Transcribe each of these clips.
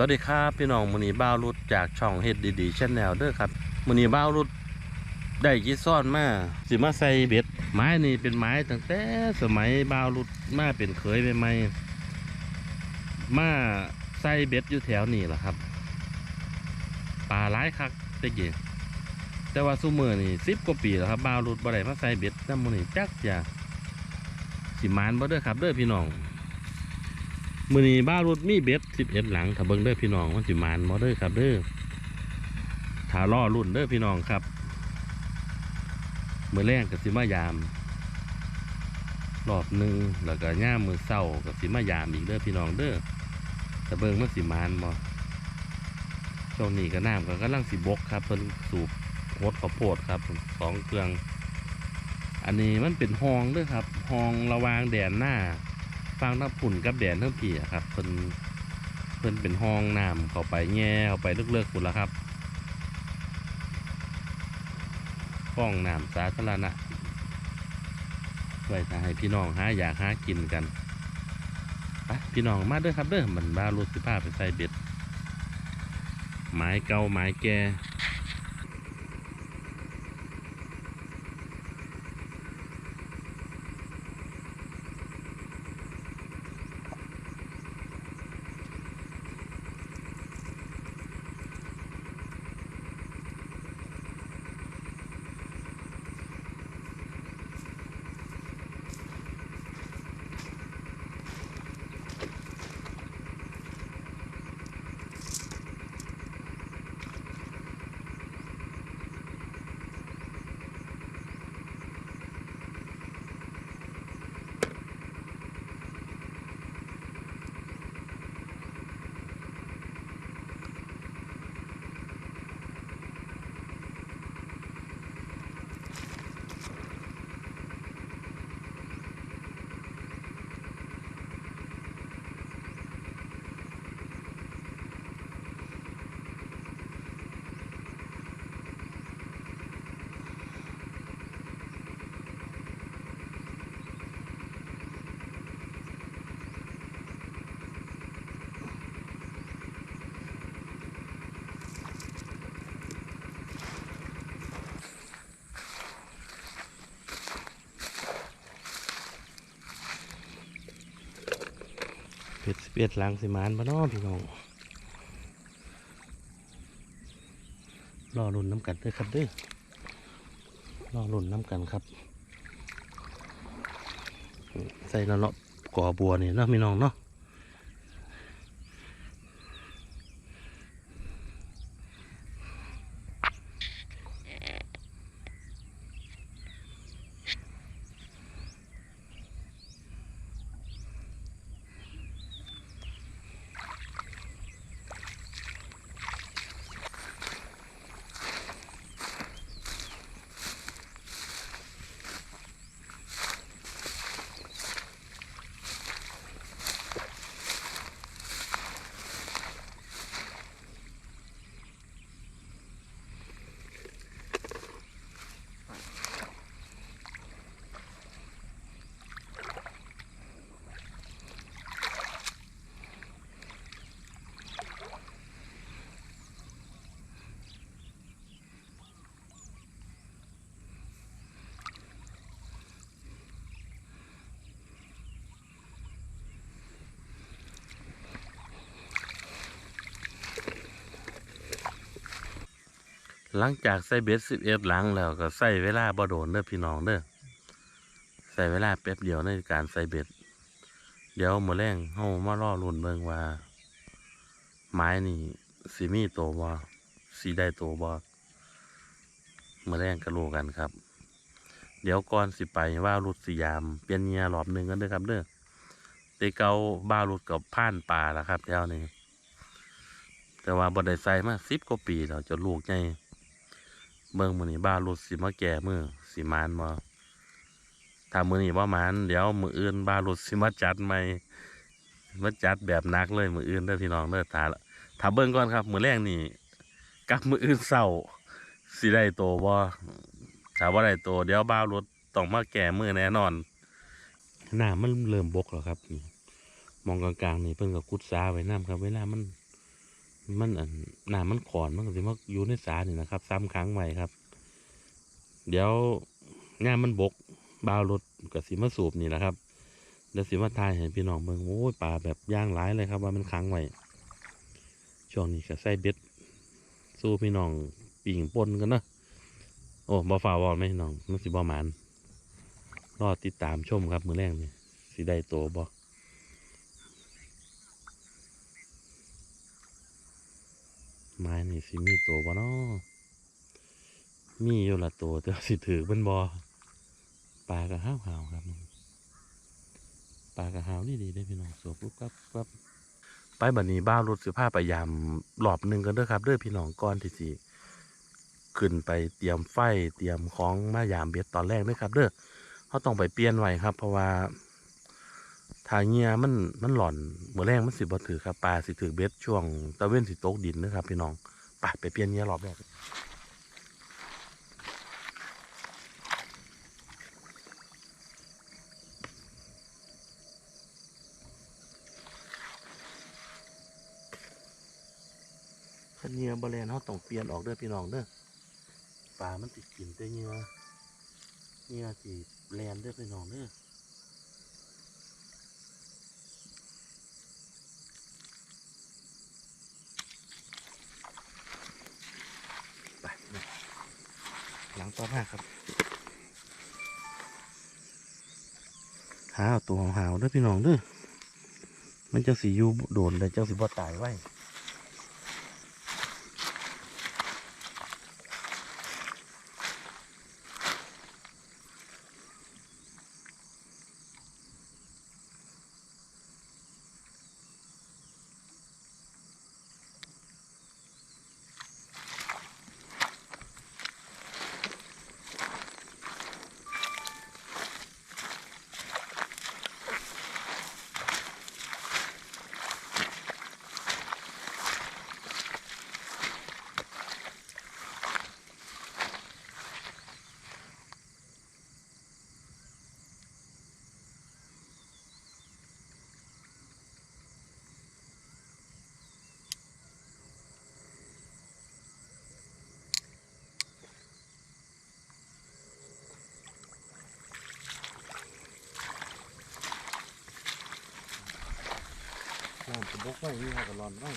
สวัสดีครับพี่น้องมือนีบ้าวรุดจากช่องเฮ็ดดีๆชแนลเด้อครับมือนีบ้าวรุดได้กี่ซ่อนมาสิมาใส่เบ็ดไม้นี่เป็นไม้ตั้งแต่สมัยบ้าวรุดมาเป็นเคยใหม่ๆมาใส่เบ็ดอยู่แถวนี้แหละครับปลาหลายคักแตะกียแต่ว่าซุมือนี่สิบกว่าปีแล้วครับบ้าวรุดบ่ได้มาใส่เบ็ดน้ำมือนี่จักอย่าสิมานบ่เด้อครับเด้อพี่น้อง มือนี้บ้ารถมีเบ็ดสิบเอ็ดหลังถ้าเบิ่งเด้อพี่น้องมันสิมานมอเด้อครับเด้อถ้าล่อรุ่นเด้อพี่น้องครับมือแรกกับสิมายามรอบหนึ่งแล้วก็ย่ามือเศร้ากับสิมายามอีกเด้อพี่น้องเด้อถ้าเบิ่งมันสิมานบ่ช่วงนี้ก็น้ำก็กำลังสิบกครับเพิ่นสูบโคดข้าวโพดครับสองเครื่อง อันนี้มันเป็นห้องเด้อครับห้องระวางแดนหน้า ฟังน้ำปุ่นกับแดนทั้งผีอะครับเพิ่นเพิ่นเป็นห้องน้ำเข้าไปแง่เข้าไปเลิกๆปุ่นละครับห้องน้ำสาธารณะไว้ถ้าให้พี่น้องหาอยากหากินกันไปพี่น้องมาเด้อครับเด้อมันบ้ารถสิพาไปใส่เบ็ดไม้เก่าไม้แก่ สิบเอ็ดหลังสิมานบ้านอพี่น้องรอรุ่นน้ำกันด้วยครับด้อรอรุ่นน้ำกันครับ ใส่ละเลาะก่อบัวนี่เนาะพี่น้องเนาะ หลังจากใส่เบ็ดสิบเอ็ดหลังแล้วก็ใส่เวลาบ่โดนเด้อพี่น้องเด้อใส่เวลาแป๊บเดียวในการใส่เบ็ด เดี๋ยวมือแรงเฮามาล่อลุ่นเบิ่งว่า ไม้นี่สิมีโตบ่สิได้โตบ่มื้อแรงก็รู้กันครับ เดี๋ยวก่อนสิไปว่ารุดสยาม เปลี่ยนเหงียรอบหนึ่งกันเด้อครับเด้อแตเกาบ้ารุดกับผ่านป่าแล้วครับแถวนี้แต่ว่าบ่ได้ใส่มา10กว่าปีแล้วจนลูกใหญ่ เบิ่งมือนี้บ้ารุดสิมาแก่มือสิมานบ่ถ้ามือนี้บ่ามานเดี๋ยวมืออื่นบ้ารุดสิมาจัดใหม่มาจัดแบบนักเลยมืออื่นเด้อพี่น้องเด้อถ้าถ้าเบิ่งก่อนครับ มือแรกนี่กับมืออื่นเศร้าสิได้โตบ่ถ้าว่าได้โตเดี๋ยวบ้ารถต้องมาแก่มือแน่นอนหน้ามันเริ่มบกแล้วครับมองกลางๆนี่เพิ่นก็กุดซาไว้น้ำครับเวลามัน มันอันน้ำมันขอนมันก็สิมาอยู่ในสานี่นะครับ ซ้ำค้างไว้ครับ เดี๋ยวงานมันบกบาวรถกับสิมาสูบนี่แหละครับเดี๋ยวสิมาทายเห็นพี่น้องเมืองโอ้ยปลาแบบย่างร้ายเลยครับ ว่ามันค้างไว้ช่วงนี้ก็ใส่เบ็ดสู้พี่น้องปิ่งปนกันนะโอ้บอฟ้าวอลไหมน้องมันสิบอหมานรอติดตามชมครับมือแรกนี่สิได้โตบอ ไม้นี่สิมีตัวบ่นาะมีอยู่ละตัวแต่สิถือเป็นบอปลากระห้าวหาวครับปลากระหาวนี่ดีได้พี่น้องสวปุ๊บปั๊บปั๊บไปบัดนี้บ้ารถสิผ้าไปยามหลอบหนึ่งกันเด้อครับเด้อพี่น้องก่อนที่สิขึ้นไปเตรียมไฟเตรียมของมายามเบ็ดตอนแรกเด้อครับ เด้อเขาต้องไปเปลี่ยนไว้ครับ เพราะว่า ทาเงียมันมันหล่อนเมื่อแรงมันสิบ่ถือครับปลาสิถือเบ็ดช่วงตะเว้นสิตกดินนะครับพี่น้องไปไปเปลี่ยนเงียรอบแรกขันเหงื่อบแลนเขาต้องเปลี่ยนออกเด้อพี่น้องเด้อปลามันติดกินแต่เงื่อเงื่อสิแลนเด้อพี่น้องเด้อไปนะหลัง ต่อมาครับ หาเอาตัวหาวๆเด้อพี่น้องด้วยมันจะสีอยู่โดนแต่เจ้าสีบ่ตายไว้ น้ำจะบกไว้นี่ครับก็ร้อนไว้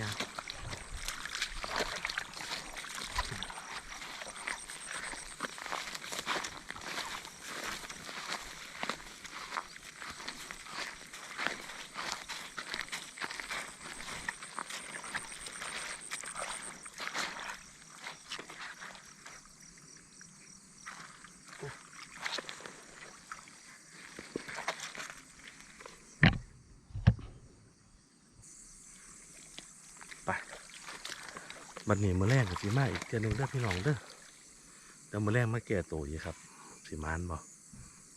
ยาก บัดนี้มือแรกกับสีมาอีกเทื่อหนึงเด้อพี่น้องเด้อเดี๋ยวมือแรกมาแก่ตัวอีกครับสีมานบ่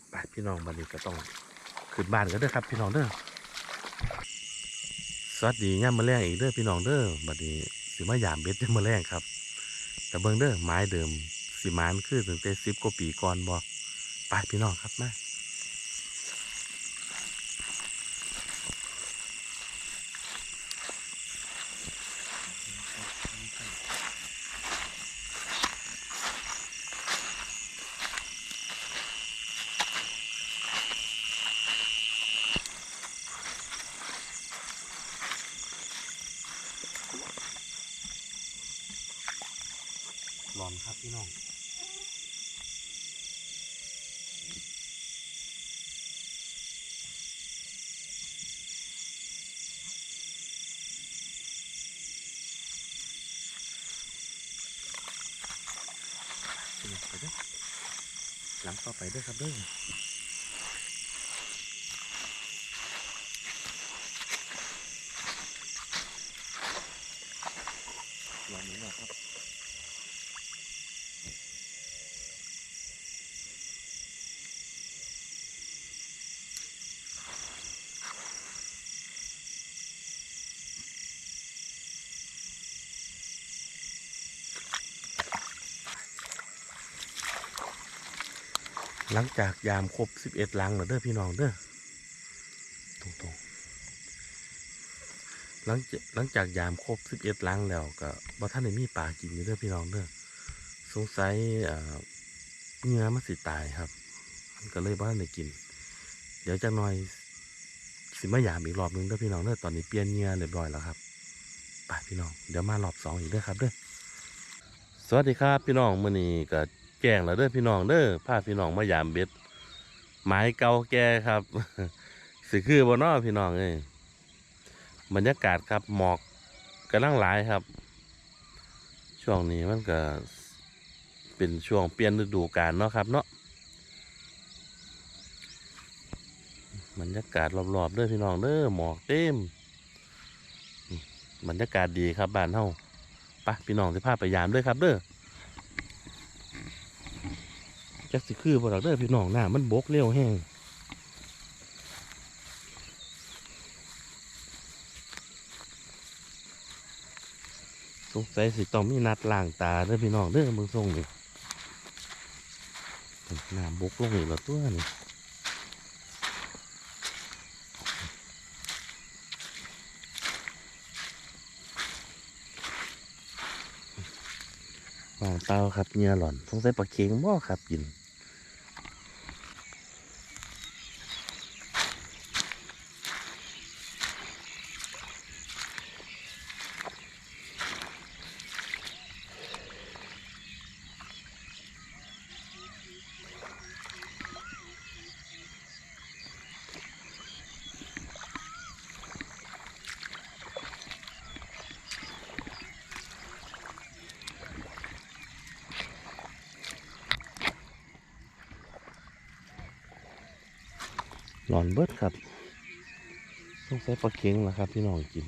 ไปพี่น้องบัดนี้ก็ต้องขึ้นบ้านกันเด้อครับ พี่น้องเด้อสวัสดีย่ามมือแรกอีกเด้อพี่น้องเด้อบัดนี้สีมายามเบ็ดเด้อมือแรกครับ แต่เบิ่งเด้อไม้เดิมสีมานคือตั้งแต่สิบกว่าปีก่อนบ่ไปพี่น้องครับมา ร้อนครับพี่น้อง นี่ ไปด้อหลังต่อไปด้วยครับด้วย หลังจากยามครบสิบเอ็ดลังแล้วเด้อพี่น้องเด้อตรงๆหลังจากหลังจากยามครบสิบเอ็ดลังแล้วก็บ่ท่านได้มีปลากินอยู่เด้อพี่น้องเด้อสงสัยเอ่อเนื้อมันสิตายครับ มันก็เลยบ่ท่านได้กิน เดี๋ยวจะหน่อยสิมายามอีกรอบหนึงเด้อพี่น้องเด้อตอนนี้เปลี่ยนเนื้อเรียบร้อยแล้วครับไปพี่น้องเดี๋ยวมารอบสองอีกเด้อครับเด้อสวัสดีครับพี่น้องมื้อนี้ก็ แจ้งแล้วเด้อพี่น้องเด้อพาพี่น้องมายามเบ็ดไม้เก่าแก่ครับสิคือบ่นอพี่น้องเอ้ยบรรยากาศครับหมอกกำลังหลายครับ ช่วงนี้มันก็เป็นช่วงเปลี่ยนฤดูกาลเนาะครับเนาะบรรยากาศรอบๆเด้อพี่น้องเด้อหมอกเต็มบรรยากาศดีครับบ้านเฮาไปพี่น้องสิพาไปยามเด้วยครับเด้อ จักสิคือบ่ดอกเด้อพี่น้องหน้ามันบกเร็วแห้งสงสัยสิต้องมีนัดล้างตาเด้อพี่น้องเด้อเบิ่งทรงนี่หน้าบกลงอีกแล้วตัวนี่วางเตาครับเงียหล่อนสงสัยปลาเค็งบ่ครับกิน หลอนเบิดครับต้องใส่ปลาเค็งนะครับพี่น้องกิน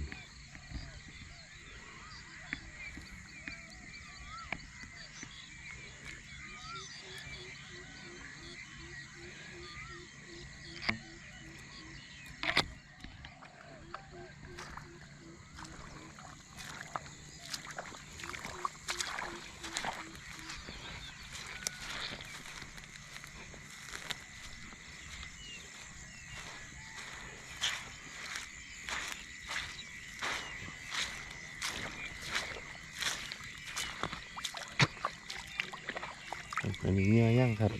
อันนี้เงี้ยย่างครับ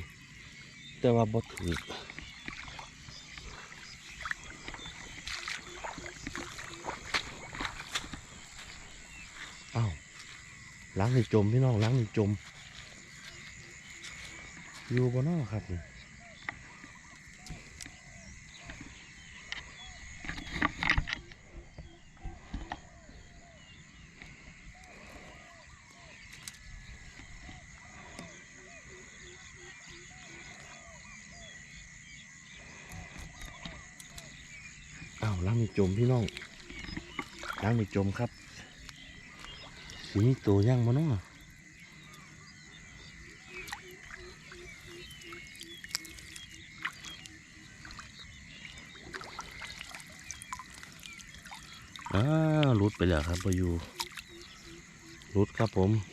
แต่ว่าบ่ถืออ้าวล้างในจมพี่น้องล้างในจม อยู่บนนอกครับ ล้างนี่จมพี่น้องล้างนี่จมครับสีนี้ตัวย่างบนนออ้ารุดไปแล้วครับพายุรุดครับผม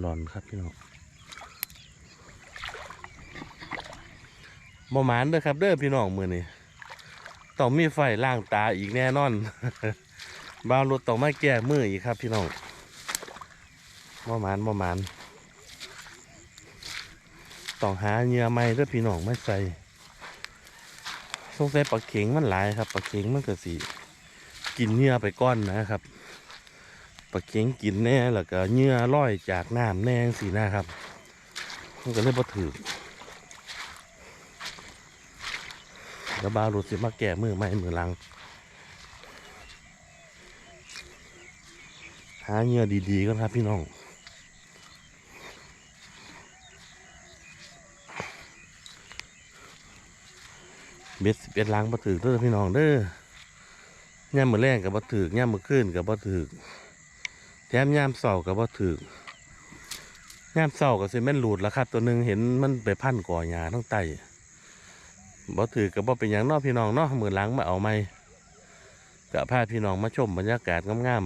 หลอนครับพี่น้องบ่หมานเด้อครับเด้อพี่น้องมือนี้ต้องมีไฟล่างตาอีกแน่นอนบาวรถต้องมาแก้มืออีกครับ พี่น้องบ่หมานบ่หมานต้องหาเหยื่อใหม่เด้อพี่น้องไม่ใส่สงสัยปลาเข็งมันหลายครับปลาเข็งมันก็สิกินเหยื่อไปก้อนนะครับ ปลาเข็งกินแน่แล้วก็เหยื่อลอยจากน้ำแน่สีหนะครับมันก็เลยบ่ถือเดี๋ยวบาวรุดสิมาแก่มือไม่มือลัง หาเหงื่อดีๆก่อนครับพี่น้องเบ็ดสิบเอ็ดลังบ่ถือเด้อพี่น้องเด้อย่ามมือแรงกับบ่ถือย่ามือขึ้นกับบ่ถือ แถมยามเสากับบ่ถือย่ามเสากับสิแม่นหลุดแล้วครับ ตัวหนึ่งเห็นมันไปพันก่อหญ้าทั้งไตบ่ถือกับบ่เป็นอย่างนอกพี่น้องเนาะมือหลังมาเอาไหมกับพาพี่น้องมาชมบรรยากาศงาม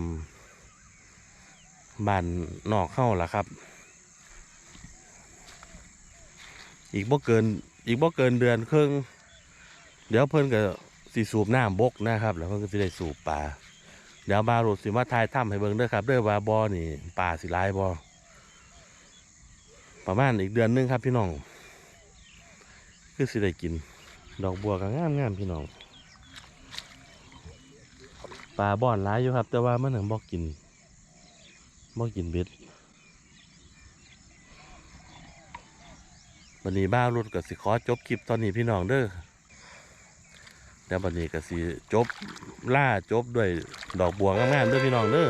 ๆบ้านนอกเข้าล่ะครับ อีกบ่เกินอีกบ่เกินเดือนครึ่งเดี๋ยวเพิ่นก็สิสูบน้ำบกนะครับ แล้วเพิ่นก็สิได้สูบปลา เดี๋ยวบาโรดสิมาทายถ้ำให้เบิ่งเด้อครับเด้อว่าบอนี่ปลาสิลายบ่ประมาณอีกเดือนนึงครับพี่น้อง คือสิได้กิน ดอกบัวก็งามงามพี่น้องปลาบ่อนหลายอยู่ครับ แต่ว่ามันถึงบ่กินบ่กินเบ็ดวันนี้บ้ารุดก็สิขอจบคลิปตอนนี้พี่น้องเด้อ แล้วบัดนี้ก็สิจบล่าจบด้วยดอกบัวงามๆเด้อพี่น้องเด้อ